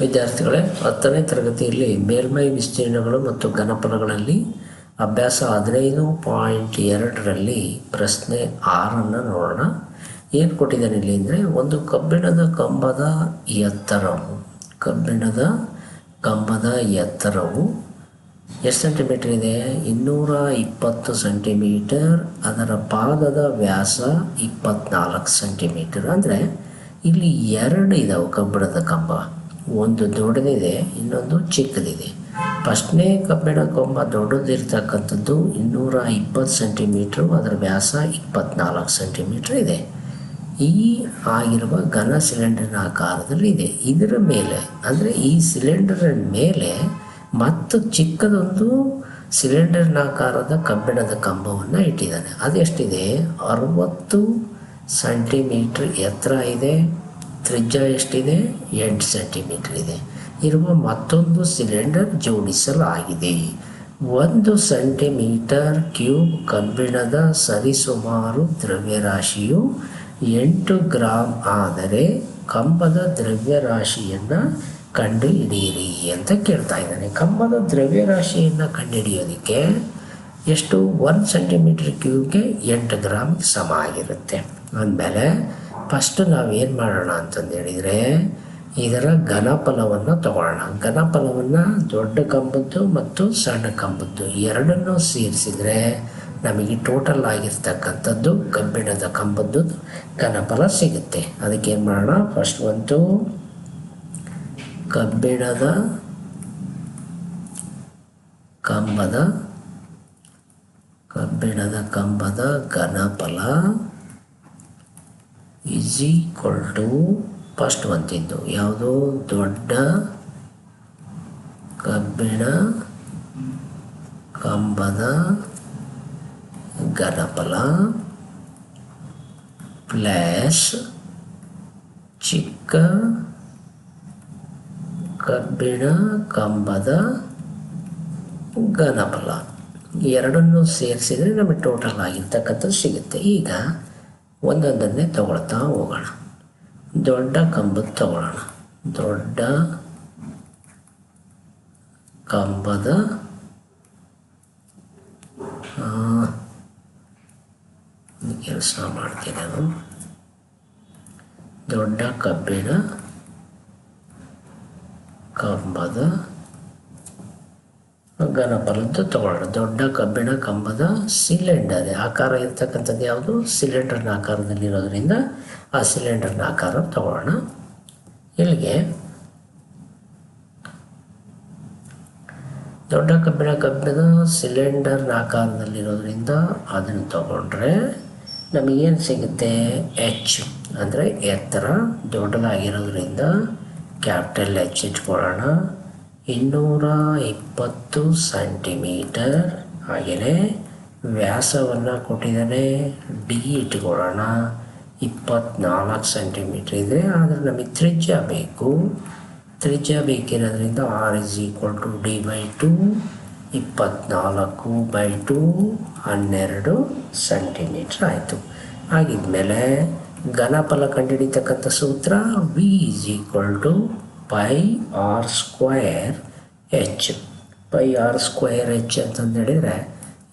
ವಿದ್ಯಾರ್ಥಿಗಳೇ, ಹತ್ತನೇ ತರಗತಿಯಲ್ಲಿ ಮೇಲ್ಮೈ ವಿಸ್ತೀರ್ಣಗಳು ಮತ್ತು ಘನಫಲಗಳಲ್ಲಿ ಅಭ್ಯಾಸ ಹದಿನೈದು ಪಾಯಿಂಟ್ ಎರಡರಲ್ಲಿ ಪ್ರಶ್ನೆ ಆರನ್ನು ನೋಡೋಣ. ಏನು ಕೊಟ್ಟಿದ್ದಾನೆ ಇಲ್ಲಿ ಅಂದರೆ, ಒಂದು ಕಬ್ಬಿಣದ ಕಂಬದ ಎತ್ತರವು, ಕಬ್ಬಿಣದ ಕಂಬದ ಎತ್ತರವು ಎಷ್ಟು ಸೆಂಟಿಮೀಟರ್ ಇದೆ? ಇನ್ನೂರ ಇಪ್ಪತ್ತು ಸೆಂಟಿಮೀಟರ್ ಅದರ ಪಾದದ ವ್ಯಾಸ ಇಪ್ಪತ್ನಾಲ್ಕು ಸೆಂಟಿಮೀಟರ್ ಅಂದರೆ ಇಲ್ಲಿ ಎರಡು ಇದಾವೆ ಕಬ್ಬಿಣದ ಕಂಬ. ಒಂದು ದೊಡ್ಡದಿದೆ, ಇನ್ನೊಂದು ಚಿಕ್ಕದಿದೆ. ಫಸ್ಟ್ನೇ ಕಬ್ಬಿಣ ಕಂಬ ದೊಡ್ಡದಿರ್ತಕ್ಕಂಥದ್ದು ಇನ್ನೂರ ಇಪ್ಪತ್ತು ಸೆಂಟಿಮೀಟ್ರ್, ಅದರ ವ್ಯಾಸ ಇಪ್ಪತ್ನಾಲ್ಕು ಸೆಂಟಿಮೀಟ್ರ್ ಇದೆ. ಈ ಆಗಿರುವ ಘನ ಸಿಲಿಂಡರ್ನ ಆಕಾರದಲ್ಲಿ ಇದೆ ಇದರ ಮೇಲೆ, ಅಂದರೆ ಈ ಸಿಲಿಂಡರ್ ಮೇಲೆ ಮತ್ತು ಚಿಕ್ಕದೊಂದು ಸಿಲಿಂಡರ್ನ ಆಕಾರದ ಕಬ್ಬಿಣದ ಕಂಬವನ್ನು ಇಟ್ಟಿದ್ದಾನೆ ಅದೆಷ್ಟಿದೆ? ಅರವತ್ತು ಸೆಂಟಿಮೀಟ್ರ್ ಎತ್ತರ ಇದೆ. ತ್ರಿಜ್ಯ ಎಷ್ಟಿದೆ? ಎಂಟು ಸೆಂಟಿಮೀಟರ್ ಇದೆ. ಇರುವ ಮತ್ತೊಂದು ಸಿಲಿಂಡರ್ ಜೋಡಿಸಲಾಗಿದೆ. ಒಂದು ಸೆಂಟಿಮೀಟರ್ ಕ್ಯೂಬ್ ಕಬ್ಬಿಣದ ಸರಿಸುಮಾರು ದ್ರವ್ಯರಾಶಿಯು ಎಂಟು ಗ್ರಾಮ್ ಆದರೆ ಕಂಬದ ದ್ರವ್ಯರಾಶಿಯನ್ನು ಕಂಡುಹಿಡಿಯಿರಿ ಅಂತ ಕೇಳ್ತಾ ಇದ್ದಾನೆ. ಕಂಬದ ದ್ರವ್ಯರಾಶಿಯನ್ನು ಕಂಡುಹಿಡಿಯೋದಕ್ಕೆ ಎಷ್ಟು? ಒಂದು ಸೆಂಟಿಮೀಟರ್ ಕ್ಯೂಬ್ಗೆ ಎಂಟು ಗ್ರಾಮ್ ಸಮ ಆಗಿರುತ್ತೆ ಅಂದಮೇಲೆ ಫಸ್ಟು ನಾವೇನು ಮಾಡೋಣ ಅಂತಂದು ಹೇಳಿದರೆ, ಇದರ ಘನಫಲವನ್ನು ತಗೊಳ್ಳೋಣ. ಘನಫಲವನ್ನು ದೊಡ್ಡ ಕಂಬದ್ದು ಮತ್ತು ಸಣ್ಣ ಕಂಬದ್ದು ಎರಡನ್ನೂ ಸೇರಿಸಿದರೆ ನಮಗೆ ಟೋಟಲ್ ಆಗಿರ್ತಕ್ಕಂಥದ್ದು ಕಬ್ಬಿಣದ ಕಂಬದ್ದು ಘನಫಲ ಸಿಗುತ್ತೆ. ಅದಕ್ಕೆ ಏನು ಮಾಡೋಣ ಫಸ್ಟ್ ಒಂದು ಕಬ್ಬಿಣದ ಕಂಬದ ಕಬ್ಬಿಣದ ಕಂಬದ ಘನಫಲ ಈಸ್ ಈಕ್ವಲ್ ಟು ಫಸ್ಟ್ ಬಂತಿದ್ದು ಯಾವುದೋ ದೊಡ್ಡ ಕಬ್ಬಿಣ, ಕಂಬದ ಘನಫಲ ಪ್ಲಸ್ ಚಿಕ್ಕ ಕಬ್ಬಿಣ, ಕಂಬದ ಘನಫಲ ಎರಡನ್ನು ಸೇರಿಸಿದರೆ ನಮಗೆ ಟೋಟಲ್ ಆಗಿರ್ತಕ್ಕಂಥದ್ದು ಸಿಗುತ್ತೆ. ಈಗ ಒಂದೊಂದನ್ನೇ ತಗೊಳ್ತಾ ಹೋಗೋಣ. ದೊಡ್ಡ ಕಂಬದ ತಗೊಳ್ಳೋಣ. ದೊಡ್ಡ ಕಂಬದ ಕೆಲಸ ಮಾಡ್ತೀನಿ ನಾನು. ದೊಡ್ಡ ಕಬ್ಬಿಣ ಕಂಬದ ಘನಫಲದ್ದು ತಗೊಳ್ಳೋಣ. ದೊಡ್ಡ ಕಬ್ಬಿಣ ಕಂಬದ ಸಿಲಿಂಡರ್ ಆಕಾರ ಇರ್ತಕ್ಕಂಥದ್ದು ಯಾವುದು? ಸಿಲಿಂಡರ್ನ ಆಕಾರದಲ್ಲಿರೋದ್ರಿಂದ ಆ ಸಿಲಿಂಡರ್ನ ಆಕಾರ ತಗೊಳ್ಳೋಣ. ಇಲ್ಲಿಗೆ ದೊಡ್ಡ ಕಬ್ಬಿಣ ಕಬ್ಬಿಣದ ಸಿಲಿಂಡರ್ನ ಆಕಾರದಲ್ಲಿರೋದ್ರಿಂದ ಅದನ್ನು ತಗೊಂಡ್ರೆ ನಮಗೇನು ಸಿಗುತ್ತೆ? ಎಚ್ ಅಂದರೆ ಎತ್ತರ ದೊಡ್ಡದಾಗಿರೋದ್ರಿಂದ ಕ್ಯಾಪಿಟಲ್ ಎಚ್ ಇಟ್ಕೊಳ್ಳೋಣ. ಇನ್ನೂರ ಇಪ್ಪತ್ತು ಸೆಂಟಿಮೀಟರ್ ಹಾಗೆಯೇ ವ್ಯಾಸವನ್ನು ಕೊಟ್ಟಿದ್ದಾರೆ ಡಿ ಇಟ್ಕೊಳ್ಳೋಣ ಇಪ್ಪತ್ನಾಲ್ಕು ಸೆಂಟಿಮೀಟರ್ ಇದೆ. ಆದರೆ ನಮಗೆ ತ್ರಿಜ್ಯ ಬೇಕು. ತ್ರಿಜ್ಯ ಬೇಕಿರೋದ್ರಿಂದ R is equal to D by two ಇಪ್ಪತ್ನಾಲ್ಕು ಬೈ ಟು ಹನ್ನೆರಡು ಸೆಂಟಿಮೀಟ್ರ್ ಆಯಿತು. ಆಗಿದ್ಮೇಲೆ ಘನಫಲ ಕಂಡುಹಿಡಿತಕ್ಕಂಥ ಸೂತ್ರ V is equal to pi R square H pi R square H ಅಂತಂದು ಹೇಳಿದರೆ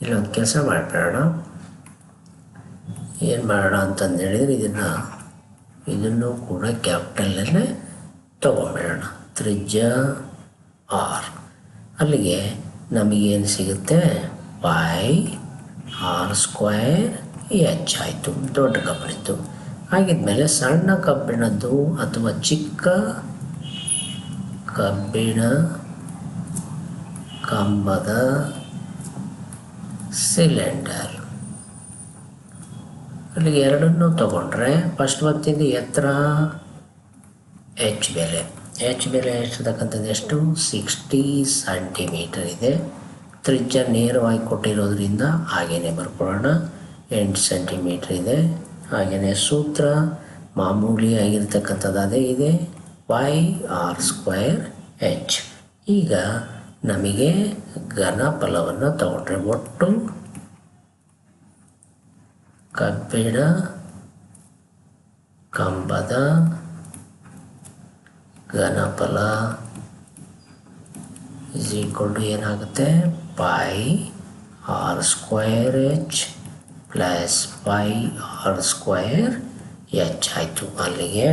ಇಲ್ಲೊಂದು ಕೆಲಸ ಮಾಡಿಬಿಡೋಣ ಏನು ಮಾಡೋಣ ಅಂತಂದು ಹೇಳಿದರೆ ಇದನ್ನು ಇದನ್ನು ಕೂಡ ಕ್ಯಾಪಿಟಲಲ್ಲೇ ತೊಗೊಂಬಿಡೋಣ ತ್ರಿಜ್ಯ ಆರ್ ಅಲ್ಲಿಗೆ ನಮಗೇನು ಸಿಗುತ್ತೆ? ಪೈ ಆರ್ ಸ್ಕ್ವಯರ್ ಎಚ್ ಆಯಿತು. ದೊಡ್ಡ ಕಬ್ಬಿಣದ್ದು. ಹಾಗಿದ್ಮೇಲೆ ಸಣ್ಣ ಕಬ್ಬಿಣದ್ದು ಅಥವಾ ಚಿಕ್ಕ ಕಬ್ಬಿಣ, ಕಂಬದ ಸಿಲಿಂಡರ್ ಅಲ್ಲಿಗೆ ಎರಡನ್ನು ತಗೊಂಡ್ರೆ ಫಸ್ಟ್ ಬರ್ತಿದ್ದು ಎತ್ತರ? ಎಚ್ ಬೆಲೆ. ಎಚ್ ಬೆಲೆ ಎಷ್ಟಿರ್ತಕ್ಕಂಥದ್ದು? ಎಷ್ಟು? ಸಿಕ್ಸ್ಟಿ ಸೆಂಟಿಮೀಟರ್ ಇದೆ. ತ್ರಿಜ್ಯ ನೇರವಾಗಿ ಕೊಟ್ಟಿರೋದ್ರಿಂದ ಹಾಗೇ ಬರ್ಕೊಳ್ಳೋಣ. ಎಂಟು ಸೆಂಟಿಮೀಟ್ರ್ ಇದೆ. ಹಾಗೆಯೇ ಸೂತ್ರ ಮಾಮೂಲಿ ಆಗಿರ್ತಕ್ಕಂಥದ್ದು ಅದೇ ಇದೆ. ವೈ ಆರ್ ಸ್ಕ್ವಯರ್ ಎಚ್ ಈಗ ನಮಗೆ ಘನಫಲವನ್ನು ತಗೊಂಡ್ರೆ ಒಟ್ಟು ಕಬ್ಬಿಣ, ಕಂಬದ ಘನಫಲ ಇಸ್ ಈಕ್ವಲ್ ಟು ಏನಾಗುತ್ತೆ? Pi R square H plus pi R square H ಆಯಿತು, ಅಲ್ಲಿಗೆ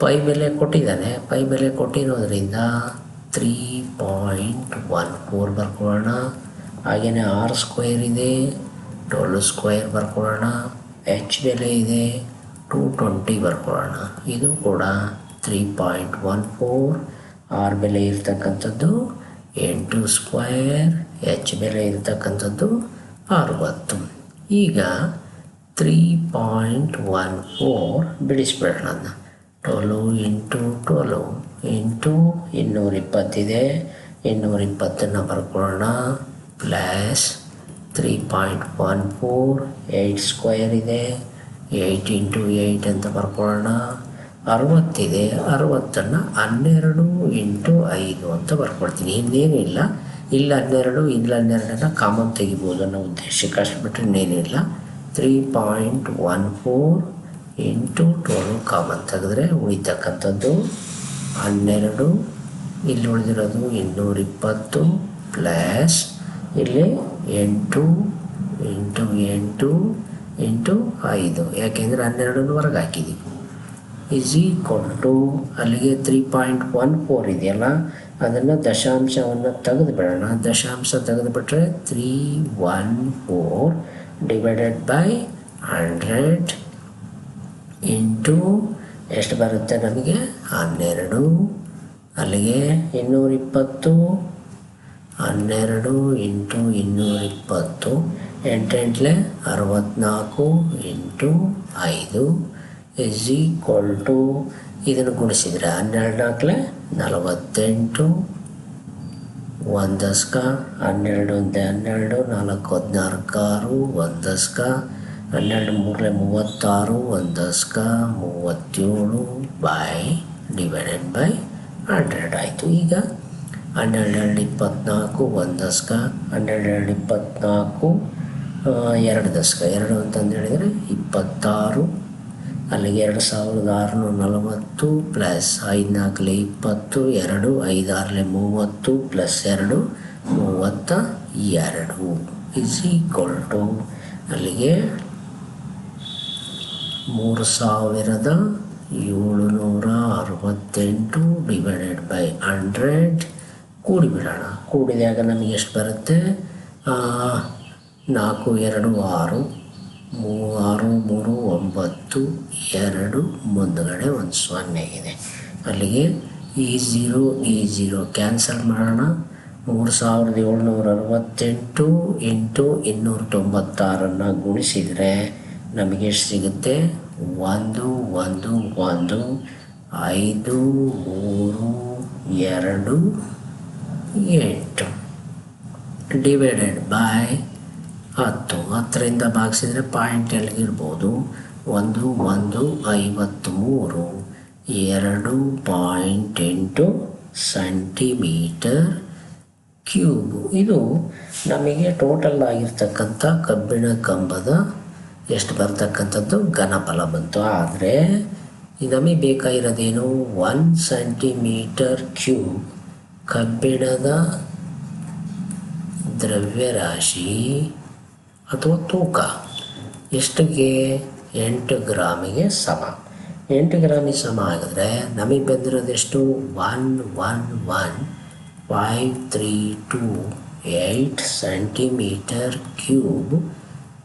ಪೈ ಬೆಲೆ ಕೊಟ್ಟಿದ್ದಾನೆ. ಪೈ ಬೆಲೆ ಕೊಟ್ಟಿರೋದ್ರಿಂದ ತ್ರೀ ಪಾಯಿಂಟ್ ಒನ್ ಫೋರ್ ಬರ್ಕೊಳ್ಳೋಣ. ಹಾಗೆಯೇ ಆರ್ ಸ್ಕ್ವೇರ್ ಇದೆ ಟ್ವೆಲ್ ಸ್ಕ್ವೇರ್ ಬರ್ಕೊಳ್ಳೋಣ. ಎಚ್ ಬೆಲೆ ಇದೆ ಟೂ ಟ್ವೆಂಟಿ ಬರ್ಕೊಳ್ಳೋಣ. ಇದು ಕೂಡ three point one four r ಬೆಲೆ ಇರ್ತಕ್ಕಂಥದ್ದು ಎಂಟು ಸ್ಕ್ವೇರ್ ಎಚ್ ಬೆಲೆ ಇರ್ತಕ್ಕಂಥದ್ದು ಅರುವತ್ತು. ಈಗ ತ್ರೀ ಪಾಯಿಂಟ್ ಒನ್ ಫೋರ್ ಬಿಡಿಸ್ಬಿಡೋಣ. ಟ್ವೆಲು ಇಂಟು ಟ್ವೆಲು ಇಂಟು ಇನ್ನೂರ ಇಪ್ಪತ್ತಿದೆ ಇನ್ನೂರ ಇಪ್ಪತ್ತನ್ನು ಬರ್ಕೊಳ್ಳೋಣ. Plus three point one four eight square ಇದೆ. ಏಯ್ಟ್ ಇಂಟು ಏಯ್ಟ್ ಅಂತ ಬರ್ಕೊಳ್ಳೋಣ. ಅರವತ್ತಿದೆ. ಅರವತ್ತನ್ನು ಹನ್ನೆರಡು ಇಂಟು ಐದು ಅಂತ ಬರ್ಕೊಳ್ತೀನಿ. ಇನ್ನೇನು ಇಲ್ಲ. ಇಲ್ಲ ಹನ್ನೆರಡು, ಇಲ್ಲ ಹನ್ನೆರಡನ್ನು ಕಾಮನ್ ತೆಗಿಬೋದು ಅನ್ನೋ ಉದ್ದೇಶಕ್ಕೆ ಅಷ್ಟು ಬಿಟ್ಟರೆ ಇನ್ನೇನಿಲ್ಲ three point one four into toll common ತೆಗೆದ್ರೆ ಉಳಿತಕ್ಕಂಥದ್ದು ಹನ್ನೆರಡು, ಇಲ್ಲಿ ಉಳಿದಿರೋದು ಇನ್ನೂರಿಪ್ಪತ್ತು ಪ್ಲಸ್ ಇಲ್ಲಿ ಎಂಟು ಎಂಟು ಎಂಟು ಎಂಟು, ಐದು. ಯಾಕೆಂದರೆ ಹನ್ನೆರಡನ್ನು ಹೊರಗೆ ಹಾಕಿದ್ದೀವಿ ಇಸ್ ಈಕ್ವಲ್ ಟು ಅಲ್ಲಿಗೆ ತ್ರೀ ಪಾಯಿಂಟ್ ಒನ್ ಫೋರ್ ಇದೆಯಲ್ಲ, ಅದನ್ನು ದಶಾಂಶವನ್ನು ತೆಗೆದು ಬಿಡೋಣ ದಶಾಂಶ ತೆಗೆದುಬಿಟ್ರೆ three one four divided by hundred into ಎಷ್ಟು ಬರುತ್ತೆ ನಮಗೆ? ಹನ್ನೆರಡು. ಅಲ್ಲಿಗೆ ಇನ್ನೂರಿಪ್ಪತ್ತು ಹನ್ನೆರಡು ಇಂಟು ಇನ್ನೂರಿಪ್ಪತ್ತು ಎಂಟೆಂಟ್ಲೆ ಅರವತ್ತ್ನಾಲ್ಕು ಇಂಟು ಐದು ಇಸ್ ಈಕ್ವಲ್ ಟು ಇದನ್ನು ಗುಣಿಸಿದರೆ ಹನ್ನೆರಡು ನಾಲ್ಕಲೆ ನಲವತ್ತೆಂಟು. ಒಂದಸ್ಕ ಹನ್ನೆರಡು ಒಂದೇ ಹನ್ನೆರಡು, ನಾಲ್ಕು ಹದಿನಾರು ಆರು ಒಂದಸ್ಕ ಹನ್ನೆರಡು ಮೂರಲೆ ಮೂವತ್ತಾರು ಒಂದಸ್ಕ ಮೂವತ್ತೇಳು ಬೈ ಡಿವೈಡೆಡ್ ಬೈ ಹಂಡ್ರೆಡ್ ಆಯಿತು ಈಗ. ಹನ್ನೆರಡು ಎರಡು ಇಪ್ಪತ್ತ್ನಾಲ್ಕು ಒಂದು ದಶಕ ಹನ್ನೆರಡು ಎರಡು ಇಪ್ಪತ್ತ್ನಾಲ್ಕು ಎರಡು ದಶಕ ಎರಡು ಅಂತಂದು ಹೇಳಿದರೆ ಇಪ್ಪತ್ತಾರು, ಅಲ್ಲಿಗೆ ಎರಡು ಸಾವಿರದ ಆರುನೂರ ನಲವತ್ತು ಪ್ಲಸ್ ಐದು ನಾಲ್ಕಲೆ ಇಪ್ಪತ್ತು, ಎರಡು ಐದಾರಲೆ ಮೂವತ್ತು ಪ್ಲಸ್ ಎರಡು, ಮೂವತ್ತ ಎರಡು. ಇಸ್ ಈಕ್ವಲ್ ಟು ಅಲ್ಲಿಗೆ ಮೂರು ಸಾವಿರದ ಏಳುನೂರ ಅರವತ್ತೆಂಟು ಡಿವೈಡೆಡ್ ಬೈ ಹಂಡ್ರೆಡ್ ಕೂಡಿಬಿಡೋಣ ಕೂಡಿದಾಗ ನಮಗೆ ಎಷ್ಟು ಬರುತ್ತೆ? ನಾಲ್ಕು, ಎರಡು, ಆರು ಮೂ ಆರು, ಮೂರು, ಒಂಬತ್ತು, ಎರಡು, ಮುಂದುಗಡೆ ಒಂದು ಸೊನ್ನೆ ಇದೆ. ಅಲ್ಲಿಗೆ ಈ ಜೀರೋ ಈ ಝೀರೋ ಕ್ಯಾನ್ಸಲ್ ಮಾಡೋಣ. ಮೂರು ಸಾವಿರದ ಏಳ್ನೂರ ಅರವತ್ತೆಂಟು ಇಂಟು ಇನ್ನೂರ ತೊಂಬತ್ತಾರನ್ನು ಗುಣಿಸಿದರೆ ನಮಗೆ ಸಿಗುತ್ತೆ ಒಂದು ಒಂದು ಒಂದು, ಐದು, ಮೂರು, ಎರಡು, ಎಂಟು. ಡಿವೈಡೆಡ್ ಬೈ ಹತ್ತು. ಹತ್ತರಿಂದ ಭಾಗಿಸಿದರೆ ಪಾಯಿಂಟ್ ಎಲ್ಲಿಗಿರ್ಬೋದು ಒಂದು ಒಂದು ಐವತ್ತ್ಮೂರು ಎರಡು ಪಾಯಿಂಟ್ ಎಂಟು ಸೆಂಟಿಮೀಟರ್ ಕ್ಯೂಬು ಇದು ನಮಗೆ ಟೋಟಲ್ ಆಗಿರ್ತಕ್ಕಂಥ ಕಬ್ಬಿಣ ಕಂಬದ ಎಷ್ಟು ಬರ್ತಕ್ಕಂಥದ್ದು ಘನಫಲ ಬಂತು. ಆದರೆ ನಮಗೆ ಬೇಕಾಗಿರೋದೇನು ಒನ್ ಸೆಂಟಿಮೀಟರ್ ಕ್ಯೂಬ್ ಕಬ್ಬಿಣದ ದ್ರವ್ಯರಾಶಿ ಅಥವಾ ತೂಕ ಎಷ್ಟಿಗೆ ಎಂಟು ಗ್ರಾಮಿಗೆ ಸಮ. ಎಂಟು ಗ್ರಾಮಿಗೆ ಸಮ ಆಗಿದ್ರೆ ನಮಗೆ ಬಂದಿರೋದೆಷ್ಟು one one one five three two eight centimetre cube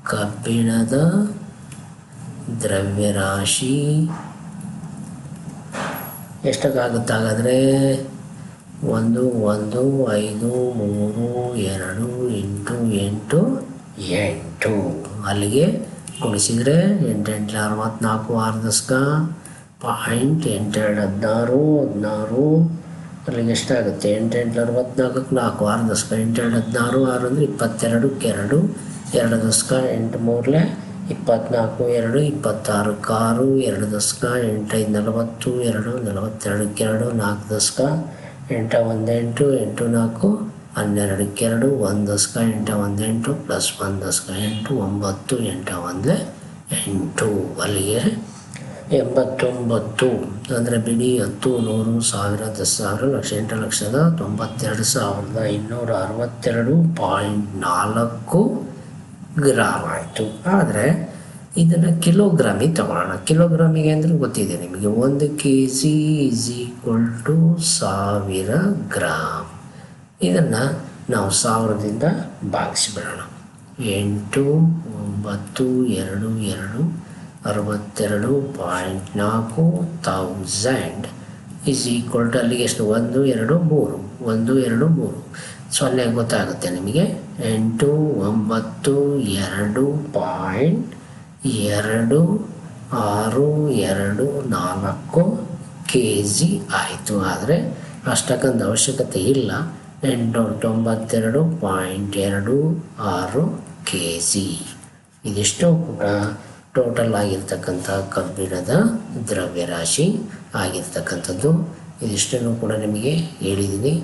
ಕಬ್ಬಿಣದ ದ್ರವ್ಯರಾಶಿ. ಎಷ್ಟಕ್ಕಾಗುತ್ತೆ ಹಾಗಾದರೆ ಒಂದು ಒಂದು, ಐದು, ಮೂರು, ಎರಡು, ಎಂಟು ಎಂಟು ಎಂಟು. ಅಲ್ಲಿಗೆ ಗುಣಿಸಿದರೆ ಎಂಟೆಂಟು ಅರವತ್ತ್ನಾಲ್ಕು ಆರು ದಶಕ ಪಾಯಿಂಟ್ ಎಂಟೆರಡು ಹದಿನಾರು ಹದಿನಾರು. ಅಲ್ಲಿಗೆ ಎಷ್ಟಾಗುತ್ತೆ? ಎಂಟೆಂಟು ಅರವತ್ತ್ನಾಲ್ಕಕ್ಕೆ ನಾಲ್ಕು ಆರು ದಶಕ ಎಂಟೆರಡು ಹದಿನಾರು ಆರು ಅಂದರೆ ಇಪ್ಪತ್ತೆರಡಕ್ಕೆ ಎರಡು ಎರಡು ದಶಕ ಎಂಟು ಮೂರಲೆ, ಇಪ್ಪತ್ನಾಲ್ಕು ಎರಡು, ಇಪ್ಪತ್ತಾರು ಆರು ಎರಡು ದಶಕ ಎಂಟೈದು ನಲವತ್ತು, ಎರಡು ನಲವತ್ತೆರಡಕ್ಕೆ ಎರಡು ನಾಲ್ಕು ದಶಕ ಎಂಟ ಒಂದೆಂಟು, ಎಂಟು ನಾಲ್ಕು, ಹನ್ನೆರಡಕ್ಕೆ ಎರಡು, ಒಂದು ದಶಕ ಎಂಟ ಒಂದೆಂಟು, ಪ್ಲಸ್ ಒಂದು ದಶಕ ಎಂಟು ಒಂಬತ್ತು, ಎಂಟ ಒಂದೇ ಎಂಟು ಅಲ್ಲಿಗೆ ಎಂಬತ್ತೊಂಬತ್ತು ಅಂದರೆ ಬಿಡಿ ಹತ್ತು, ನೂರು, ಸಾವಿರ, ದಸ್ ಸಾವಿರ, ಲಕ್ಷ, ಎಂಟು ಲಕ್ಷದ ತೊಂಬತ್ತೆರಡು ಸಾವಿರದ ಇನ್ನೂರ ಅರವತ್ತೆರಡು ಪಾಯಿಂಟ್ ನಾಲ್ಕು ಗ್ರಾಮ್ ಆಯಿತು. ಆದರೆ ಇದನ್ನು ಕಿಲೋಗ್ರಾಮಿಗೆ ತಗೊಳ್ಳೋಣ. ಕಿಲೋಗ್ರಾಮಿಗೆ ಅಂದರೆ ಗೊತ್ತಿದೆ ನಿಮಗೆ, ಒಂದು K G is equal to ಸಾವಿರ ಗ್ರಾಮ್ ಇದನ್ನು ನಾವು ಸಾವಿರದಿಂದ ಭಾಗಿಸಿಬಿಡೋಣ. ಎಂಟು, ಒಂಬತ್ತು, ಎರಡು ಎರಡು, ಅರವತ್ತೆರಡು ಪಾಯಿಂಟ್ ನಾಲ್ಕು ತೌಸಂಡ್ ಈಸ್ ಈಕ್ವಲ್ ಟು ಅಲ್ಲಿಗೆ ಎಷ್ಟು? ಒಂದು, ಎರಡು, ಮೂರು. ಒಂದು, ಎರಡು, ಮೂರು. ಸೊನ್ನೆ ಗೊತ್ತಾಗುತ್ತೆ ನಿಮಗೆ. ಎಂಟು, ಒಂಬತ್ತು, ಎರಡು, ಪಾಯಿಂಟ್ ಎರಡು, ಆರು, ಎರಡು, ನಾಲ್ಕು ಕೆ ಜಿ ಆಯಿತು. ಆದರೆ ಅಷ್ಟಕ್ಕೊಂದು ಅವಶ್ಯಕತೆ ಇಲ್ಲ. ಎಂಟು, ತೊಂಬತ್ತೆರಡು, ಪಾಯಿಂಟ್ ಎರಡು, ಆರು ಕೆ ಜಿ ಇದಿಷ್ಟು ಕೂಡ ಟೋಟಲ್ ಆಗಿರ್ತಕ್ಕಂಥ ಕಬ್ಬಿಣದ ದ್ರವ್ಯರಾಶಿ ಆಗಿರ್ತಕ್ಕಂಥದ್ದು. ಇದಿಷ್ಟನ್ನು ಕೂಡ ನಿಮಗೆ ಹೇಳಿದ್ದೀನಿ.